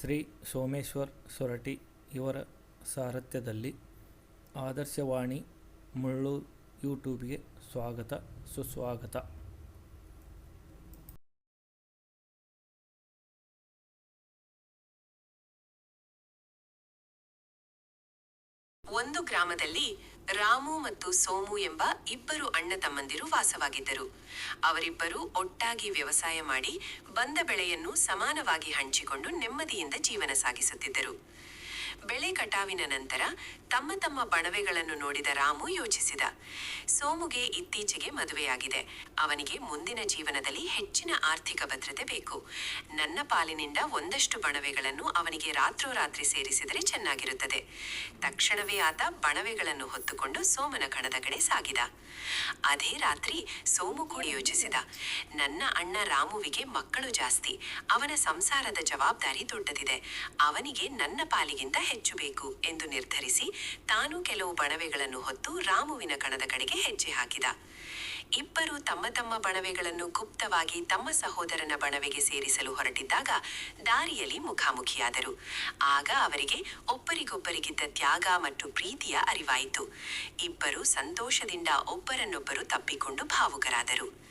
ಶ್ರೀ ಸೋಮೇಶ್ವರ್ ಸೊರಟಿ ಇವರ ಸಾರಥ್ಯದಲ್ಲಿ ಆದರ್ಶವಾಣಿ ಮುಳ್ಳು ಯೂಟ್ಯೂಬ್ಗೆ ಸ್ವಾಗತ ಸುಸ್ವಾಗತ. ಒಂದು ಗ್ರಾಮದಲ್ಲಿ ರಾಮು ಮತ್ತು ಸೋಮು ಎಂಬ ಇಬ್ಬರು ಅಣ್ಣ ತಮ್ಮಂದಿರು ವಾಸವಾಗಿದ್ದರು. ಅವರಿಬ್ಬರು ಒಟ್ಟಾಗಿ ವ್ಯವಸಾಯ ಮಾಡಿ ಬಂದ ಬೆಳೆಯನ್ನು ಸಮಾನವಾಗಿ ಹಂಚಿಕೊಂಡು ನೆಮ್ಮದಿಯಿಂದ ಜೀವನ ಸಾಗಿಸುತ್ತಿದ್ದರು. ಬೆಳೆ ಕಟಾವಿನ ನಂತರ ತಮ್ಮ ತಮ್ಮ ಬಣವೆಗಳನ್ನು ನೋಡಿದ ರಾಮು ಯೋಚಿಸಿದ. ಸೋಮುಗೆ ಇತ್ತೀಚೆಗೆ ಮದುವೆಯಾಗಿದೆ. ಅವನಿಗೆ ಮುಂದಿನ ಜೀವನದಲ್ಲಿ ಹೆಚ್ಚಿನ ಆರ್ಥಿಕ ಭದ್ರತೆ ಬೇಕು. ನನ್ನ ಪಾಲಿನಿಂದ ಒಂದಷ್ಟು ಬಣವೆಗಳನ್ನು ಅವನಿಗೆ ರಾತ್ರೋರಾತ್ರಿ ಸೇರಿಸಿದರೆ ಚೆನ್ನಾಗಿರುತ್ತದೆ. ತಕ್ಷಣವೇ ಆತ ಬಣವೆಗಳನ್ನು ಹೊತ್ತುಕೊಂಡು ಸೋಮನ ಕಣದ ಕಡೆ ಸಾಗಿದ. ಅದೇ ರಾತ್ರಿ ಸೋಮು ಕೂಡ ಯೋಚಿಸಿದ. ನನ್ನ ಅಣ್ಣ ರಾಮುವಿಗೆ ಮಕ್ಕಳು ಜಾಸ್ತಿ. ಅವನ ಸಂಸಾರದ ಜವಾಬ್ದಾರಿ ದೊಡ್ಡದಿದೆ. ಅವನಿಗೆ ನನ್ನ ಪಾಲಿಗಿಂತ ಹೆಚ್ಚು ಎಂದು ನಿರ್ಧರಿಸಿ ತಾನು ಕೆಲವು ಬಣವೆಗಳನ್ನು ಹೊತ್ತು ರಾಮುವಿನ ಕಣದ ಕಡೆಗೆ ಹೆಜ್ಜೆ ಹಾಕಿದ. ಇಬ್ಬರು ತಮ್ಮ ತಮ್ಮ ಬಣವೆಗಳನ್ನು ಗುಪ್ತವಾಗಿ ತಮ್ಮ ಸಹೋದರನ ಬಣವೆಗೆ ಸೇರಿಸಲು ಹೊರಟಿದ್ದಾಗ ದಾರಿಯಲ್ಲಿ ಮುಖಾಮುಖಿಯಾದರು. ಆಗ ಅವರಿಗೆ ಒಬ್ಬರಿಗೊಬ್ಬರಿಗಿದ್ದ ತ್ಯಾಗ ಮತ್ತು ಪ್ರೀತಿಯ ಅರಿವಾಯಿತು. ಇಬ್ಬರು ಸಂತೋಷದಿಂದ ಒಬ್ಬರನ್ನೊಬ್ಬರು ತಪ್ಪಿಕೊಂಡು ಭಾವುಕರಾದರು.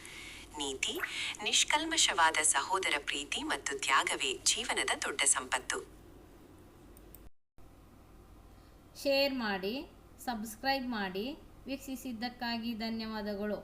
ನೀತಿ, ನಿಷ್ಕಲ್ಮಶವಾದ ಸಹೋದರ ಪ್ರೀತಿ ಮತ್ತು ತ್ಯಾಗವೇ ಜೀವನದ ದೊಡ್ಡ ಸಂಪತ್ತು. ಶೇರ್ ಮಾಡಿ ಸಬ್ಸ್ಕ್ರೈಬ್ ಮಾಡಿ ವೀಕ್ಷಿಸಿದ್ದಕ್ಕಾಗಿ ಧನ್ಯವಾದಗಳು.